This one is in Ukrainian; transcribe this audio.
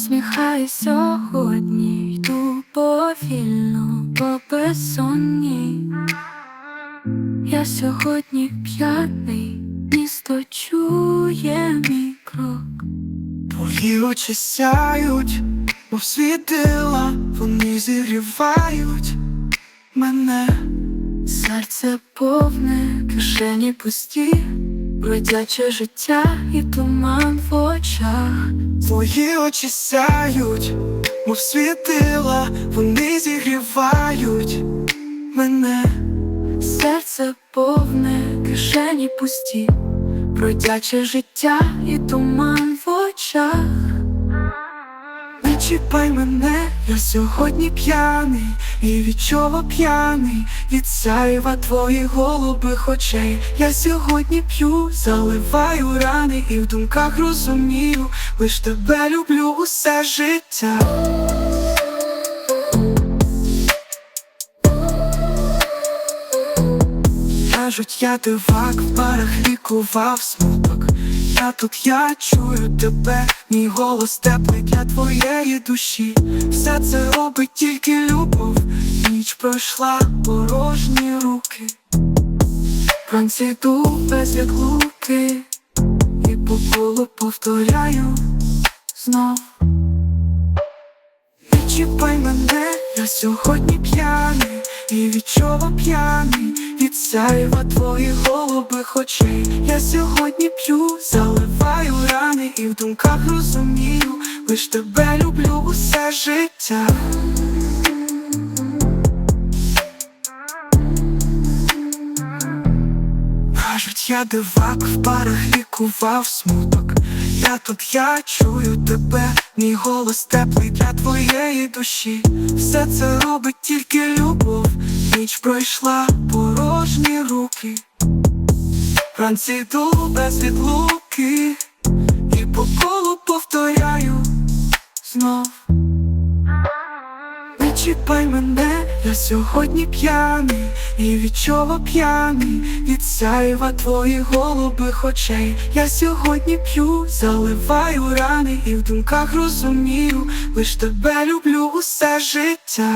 Посміхай сьогодні, йду повільно, по безсонні. Я сьогодні п'ятий, місто чує мій крок. Твої очі сяють, мов світила, вони зігрівають мене. Серце повне, кишені пусті бродяче життя і туман в очах. Твої очі сяють, мов світила, вони зігрівають мене. Серце повне, кишені пусті, бродяче життя і туман в очах. Чіпай мене, я сьогодні п'яний, і від чого п'яний, від сяєва твоїх голубих очей. Я сьогодні п'ю, заливаю рани, і в думках розумію, лиш тебе люблю усе життя. Кажуть, я дивак, в барах лікував смуток. Я тут я чую тебе, мій голос теплий для твоєї душі. Все це робить тільки любов. Ніч пройшла порожні руки. Вранці йду без відлуки, і по колу повторяю знов. Не чіпай мене, я сьогодні п'яний, і від чого п'яний, від сяєва твоїх голубих очей. Я сьогодні п'ю, заливаю рани, і в думках розумію, лиш тебе люблю усе життя. Кажуть, я дивак в парах лікував смуток. Я тут я чую тебе, мій голос теплий для твоєї душі. Все це робить тільки любов. Ніч пройшла руки. Вранці йду без відлуки, і по колу повторяю знов. Не чіпай мене, я сьогодні п'яний, і від п'яний, від сяєва твоїх голубих очей. Я сьогодні п'ю, заливаю рани, і в думках розумію, лиш тебе люблю усе життя.